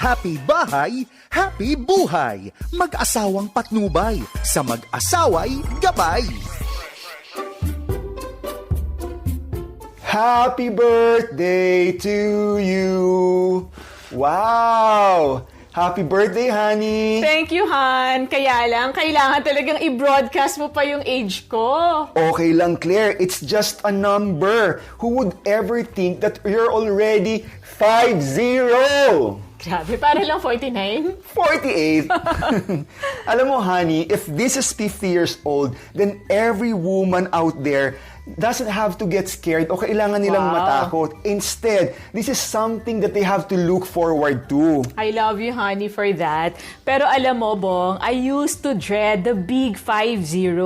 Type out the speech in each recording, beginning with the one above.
Happy bahay, happy buhay. Mag-asawang patnubay, sa mag-asaway gabay. Happy birthday to you! Wow! Happy birthday, honey! Thank you, Han. Kaya lang, kailangan talagang i-broadcast mo pa yung age ko. Okay lang, Claire. It's just a number. Who would ever think that you're already 5-0? Grabe, para lang 49. 48. Alam mo, honey, if this is 50 years old, then every woman out there doesn't have to get scared o kailangan nilang Wow. matakot. Instead, this is something that they have to look forward to. I love you, honey, for that. Pero alam mo, Bong, I used to dread the big 5-0.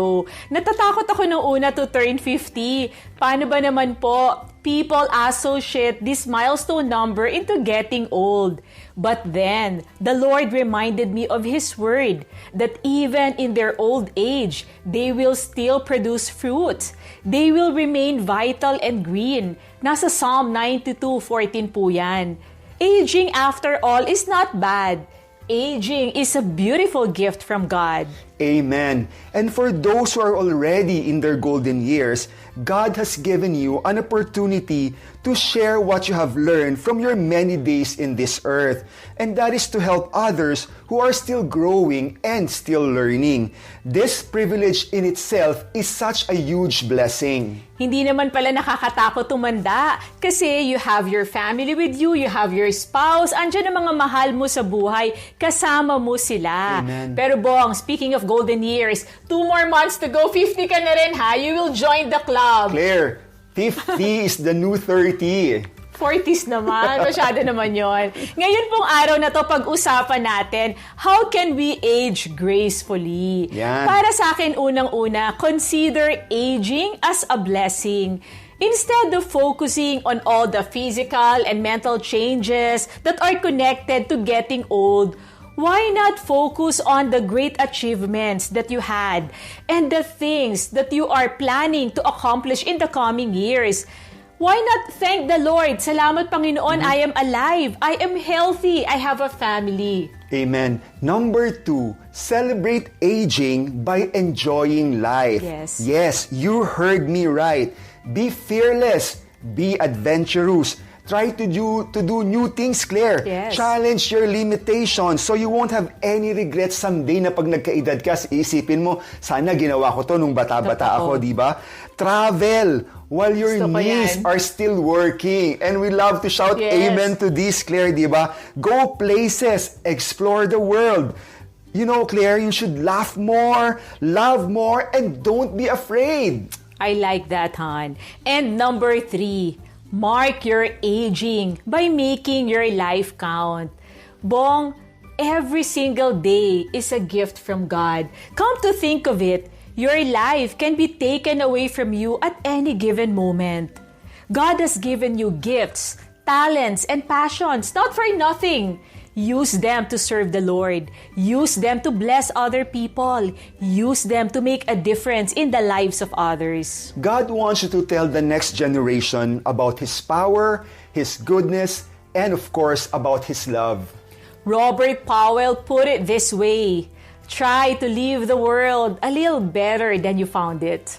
Natatakot ako nung una to turn 50. Paano ba naman po? People associate this milestone number into getting old. But then, the Lord reminded me of His word that even in their old age, they will still produce fruit. They will remain vital and green. Nasa Psalm 92:14 po yan. Aging, after all, is not bad. Aging is a beautiful gift from God. Amen. And for those who are already in their golden years, God has given you an opportunity to share what you have learned from your many days in this earth. And that is to help others who are still growing and still learning. This privilege in itself is such a huge blessing. Hindi naman pala nakakatakot tumanda kasi you have your family with you, you have your spouse, andyan ang mga mahal mo sa buhay, kasama mo sila. Amen. Pero Bong, speaking of golden years, two more months to go, 50 ka na rin ha, you will join the club. Claire, 50 is the new 30. 40s naman, masyado naman yon. Ngayon pong araw na to, pag-usapan natin, how can we age gracefully? Yan. Para sa akin, unang-una, consider aging as a blessing. Instead of focusing on all the physical and mental changes that are connected to getting old, why not focus on the great achievements that you had and the things that you are planning to accomplish in the coming years? Why not thank the Lord? Salamat Panginoon, I am alive, I am healthy, I have a family. Amen. Number two, celebrate aging by enjoying life. Yes. Yes, you heard me right. Be fearless. Be adventurous. Try to do to do new things, Claire. Yes. Challenge your limitations so you won't have any regrets someday na pag nagkaedad ka, isipin mo, sana ginawa ko to nung bata-bata ako, di ba? Travel while your Gusto knees are still working. And we love to shout Yes. amen to this, Claire, di ba? Go places, explore the world. You know, Claire, you should laugh more, love more, and don't be afraid. I like that, Han. And number three, mark your aging by making your life count. Bong, every single day is a gift from God. Come to think of it, your life can be taken away from you at any given moment. God has given you gifts, talents, and passions, not for nothing. Use them to serve the Lord. Use them to bless other people. Use them to make a difference in the lives of others. God wants you to tell the next generation about His power, His goodness, and of course, about His love. Robert Powell put it this way Try to leave the world a little better than you found it.